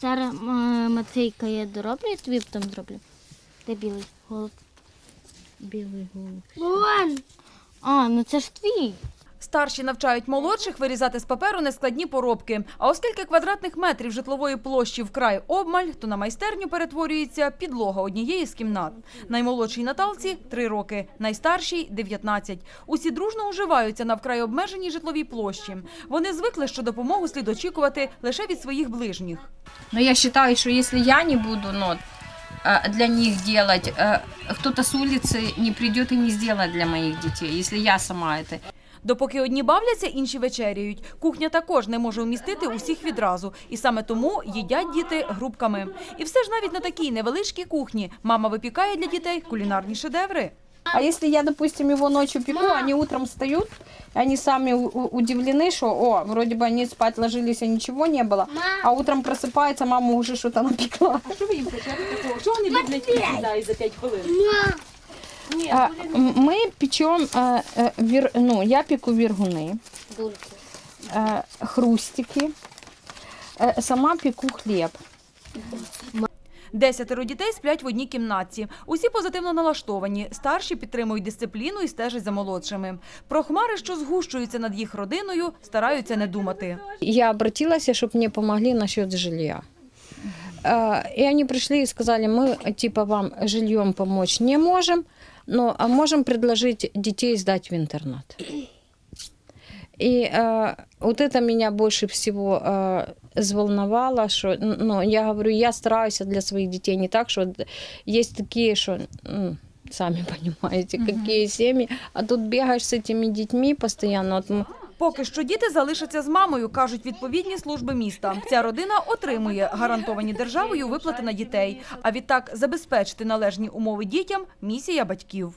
Зараз е, Матвійка я дороблю, я тобі потім зроблю. Де білий голуб? Білий голуб. Вон. А, ну це ж твій. Старші навчають молодших вирізати з паперу нескладні поробки. А оскільки квадратних метрів житлової площі вкрай обмаль, то на майстерню перетворюється підлога однієї з кімнат. Наймолодшій Наталці – 3 роки, найстаршій – 19. Усі дружно уживаються на вкрай обмеженій житловій площі. Вони звикли, що допомогу слід очікувати лише від своїх ближніх. Но я считаю, что если я не буду ну, э, для них делать, э, кто-то с улицы не придет и не сделает для моих детей, если я сама это. Допоки одні бавляться, інші вечеряють. Кухня також не може вмістити усіх відразу, і саме тому їдять діти групками. І все ж навіть на такій невеличкій кухні мама випікає для дітей кулінарні шедеври. А если я, допустим, его ночью пеку, они утром встают, они сами у- у- удивлены, что, о, вроде бы они спать ложились, а ничего не было, а утром просыпается, мама уже что-то напекла. Що вони люблять їсти за 5 хвилин? А, м- мы печем, э, э, вир- ну, я пеку вергуны, э, хрустики, э, сама пеку хлеб. Десятеро дітей сплять в одній кімнатці. Усі позитивно налаштовані. Старші підтримують дисципліну і стежать за молодшими. Про хмари, що згущуються над їх родиною, стараються не думати. Я обратилась, чтобы мне помогли насчет жилья. Э, И они пришли и сказали, мы типа вам жильем помочь не можем, но а можем предложить детей сдать в интернат. И э, вот это меня больше всего э, взволновало, что, ну, я говорю, я стараюсь для своих детей не так, что есть такие, что, м, сами понимаете, какие семьи, а тут бегаешь с этими детьми постоянно. Вот мы- Поки що діти залишаться з мамою, кажуть відповідні служби міста. Ця родина отримує гарантовані державою виплати на дітей. А відтак забезпечити належні умови дітям – місія батьків.